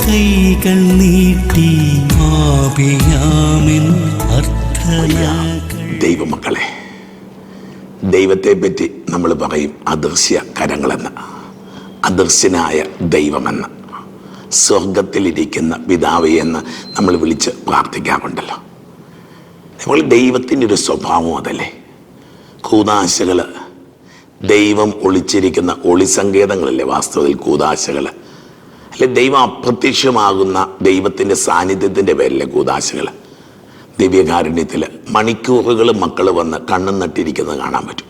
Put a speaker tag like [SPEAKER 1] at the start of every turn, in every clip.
[SPEAKER 1] കൈകൾ നീട്ടി
[SPEAKER 2] ദൈവമക്കളെ ദൈവത്തെ പറ്റി നമ്മൾ പറയും അദൃശ്യ കരങ്ങളെന്ന് അദൃശ്യനായ ദൈവമെന്ന് സ്വർഗത്തിലിരിക്കുന്ന പിതാവ് എന്ന് നമ്മൾ വിളിച്ച് പ്രാർത്ഥിക്കാറുണ്ടല്ലോ. നമ്മൾ ദൈവത്തിന്റെ ഒരു സ്വഭാവം അതല്ലേ? കൂതാശകൾ ദൈവം ഒളിച്ചിരിക്കുന്ന ഒളിസങ്കേതങ്ങളല്ലേ വാസ്തവത്തിൽ കൂതാശകൾ അല്ലെ ദൈവം അപ്രത്യക്ഷമാകുന്ന ദൈവത്തിന്റെ സാന്നിധ്യത്തിന്റെ പേരിലെ കൂതാശകൾ ദിവ്യകാരുണ്യത്തിൽ മണിക്കൂറുകൾ മക്കൾ വന്ന് കണ്ണും നട്ടിരിക്കുന്നത് കാണാൻ പറ്റും.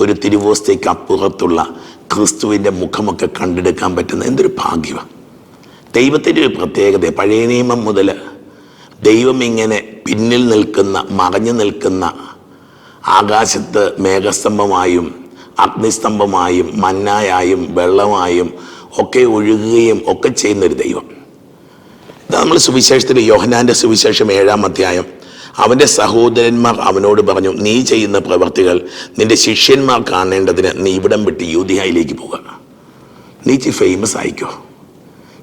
[SPEAKER 2] ഒരു തിരുവോസ്തയ്ക്ക് അപ്പുറത്തുള്ള ക്രിസ്തുവിന്റെ മുഖമൊക്കെ കണ്ടെടുക്കാൻ പറ്റുന്ന എന്തൊരു ഭാഗ്യമാണ് ദൈവത്തിന്റെ ഒരു പ്രത്യേകത പഴയ നിയമം മുതൽ ദൈവം ഇങ്ങനെ പിന്നിൽ നിൽക്കുന്ന മറഞ്ഞു നിൽക്കുന്ന ആകാശത്ത് മേഘസ്തംഭമായും അഗ്നിസ്തംഭമായും മന്നായായും വെള്ളമായും ഒക്കെ ഒഴുകുകയും ഒക്കെ ചെയ്യുന്നൊരു ദൈവം. ഇതാ നമ്മൾ സുവിശേഷത്തിൽ യോഹനാന്റെ സുവിശേഷം ഏഴാം അധ്യായം. അവന്റെ സഹോദരന്മാർ അവനോട് പറഞ്ഞു നീ ചെയ്യുന്ന പ്രവർത്തികൾ നിന്റെ ശിഷ്യന്മാർ കാണേണ്ടതിന് നീ ഇവിടം വിട്ട് യൂതിയായിലേക്ക് പോകുക നീ ഇച്ചി ഫേമസ് ആയിക്കോ.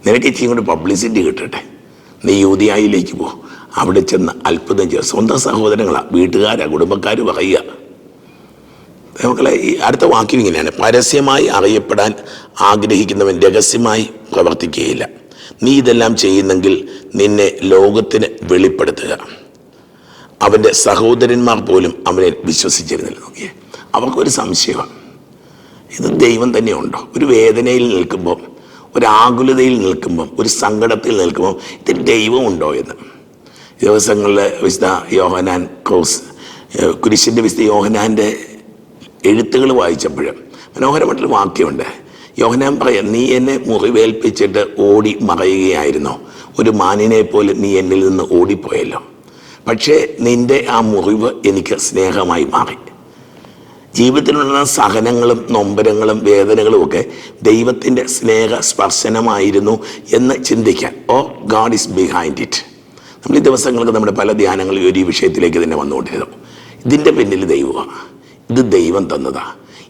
[SPEAKER 2] നിനക്ക് ഇച്ചിരി കൂടി പബ്ലിസിറ്റി കിട്ടട്ടെ. നീ യൂതിയായിലേക്ക് പോ. അവിടെ ചെന്ന് അത്ഭുതം ചെയ്യുക സ്വന്തം സഹോദരങ്ങളാണ് വീട്ടുകാരാണ് കുടുംബക്കാർ പറയുക. മക്കളെ ഈ അടുത്ത വാക്യം ഇങ്ങനെയാണ്. പരസ്യമായി അറിയപ്പെടാൻ ആഗ്രഹിക്കുന്നവൻ രഹസ്യമായി പ്രവർത്തിക്കുകയില്ല. നീ ഇതെല്ലാം ചെയ്യുന്നെങ്കിൽ നിന്നെ ലോകത്തിന് വെളിപ്പെടുത്തുക. അവന്റെ സഹോദരന്മാർ പോലും അവനെ വിശ്വസിച്ചിരുന്നില്ല. നോക്കിയേ അവർക്കൊരു സംശയമാണ് ഇത് ദൈവം തന്നെയുണ്ടോ? ഒരു വേദനയിൽ നിൽക്കുമ്പോൾ ഒരു ആകുലതയിൽ നിൽക്കുമ്പം ഒരു സങ്കടത്തിൽ നിൽക്കുമ്പോൾ ഇതിൽ ദൈവമുണ്ടോ എന്ന്. ദിവസങ്ങളിൽ വിശുദ്ധ യോഹനാൻ ക്രോസ് കുരിശിന്റെ വിശുദ്ധ യോഹനാന്റെ എഴുത്തുകൾ വായിച്ചപ്പോൾ മനോഹരമായിട്ടൊരു വാക്യമുണ്ട്. യോഹനാൻ പറയാം നീ എന്നെ മുറിവേൽപ്പിച്ചിട്ട് ഓടി മറയുകയായിരുന്നോ. ഒരു മാനിനെ പോലെ നീ എന്നിൽ നിന്ന് ഓടിപ്പോയല്ലോ. പക്ഷേ നിന്റെ ആ മുറിവ് എനിക്ക് സ്നേഹമായി മാറി. ജീവിതത്തിലുള്ള സഹനങ്ങളും നൊമ്പരങ്ങളും വേദനകളും ഒക്കെ ദൈവത്തിന്റെ സ്നേഹ സ്പർശനമായിരുന്നു എന്ന് ചിന്തിക്കാൻ. Oh God is behind it. നമ്മൾ ഈ ദിവസങ്ങൾക്ക് നമ്മുടെ പല ധ്യാനങ്ങളിൽ ഒരു വിഷയത്തിലേക്ക് തന്നെ വന്നുകൊണ്ടിരുന്നു. ഇതിന്റെ പിന്നിൽ ദൈവമാണ്. ഇത് ദൈവം തന്നതാ.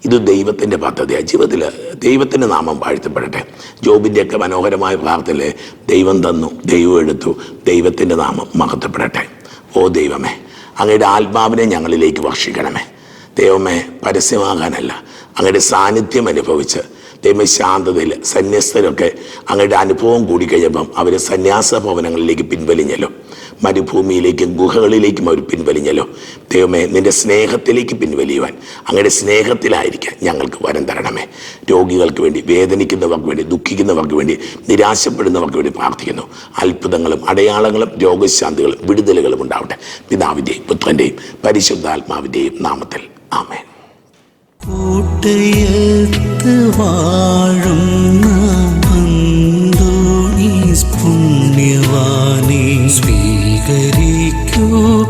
[SPEAKER 2] ഇത് ദൈവത്തിന്റെ പദ്ധതിയാണ് ജീവിതത്തിൽ ദൈവത്തിന്റെ നാമം വാഴ്ത്തപ്പെടട്ടെ. ജോബിന്റെയൊക്കെ മനോഹരമായ പ്രാർത്ഥനയിൽ ദൈവം തന്നു ദൈവം എടുത്തു ദൈവത്തിന്റെ നാമം മഹത്വപ്പെടട്ടെ. ഓ ദൈവമേ അങ്ങയുടെ ആത്മാവിനെ ഞങ്ങളിലേക്ക് ഭക്ഷിക്കണമേ ദൈവമേ പരസ്യമാകാനല്ല അങ്ങയുടെ സാന്നിധ്യം അനുഭവിച്ച് ദൈവമേ ശാന്തതയിൽ സന്യസ്തരൊക്കെ അങ്ങയുടെ അനുഭവം കൂടി കഴിയുമ്പം അവർ സന്യാസ ഭവനങ്ങളിലേക്ക് പിൻവലിഞ്ഞല്ലോ. മരുഭൂമിയിലേക്കും ഗുഹകളിലേക്കും അവർ പിൻവലിഞ്ഞല്ലോ. ദൈവമേ നിന്റെ സ്നേഹത്തിലേക്ക് പിൻവലിയുവാൻ. അങ്ങയുടെ സ്നേഹത്തിലായിരിക്കാൻ ഞങ്ങൾക്ക് വരം തരണമേ. രോഗികൾക്ക് വേണ്ടി വേദനിക്കുന്നവർക്ക് വേണ്ടി ദുഃഖിക്കുന്നവർക്ക് വേണ്ടി നിരാശപ്പെടുന്നവർക്ക് വേണ്ടി പ്രാർത്ഥിക്കുന്നു. അത്ഭുതങ്ങളും അടയാളങ്ങളും രോഗശാന്തികളും വിടുതലുകളും ഉണ്ടാവട്ടെ. പിതാവിന്റെയും പുത്രന്റെയും പരിശുദ്ധാത്മാവിന്റെയും നാമത്തിൽ. ആമേൻ.
[SPEAKER 1] കൂട്ടയത്ത് വാഴുന്ന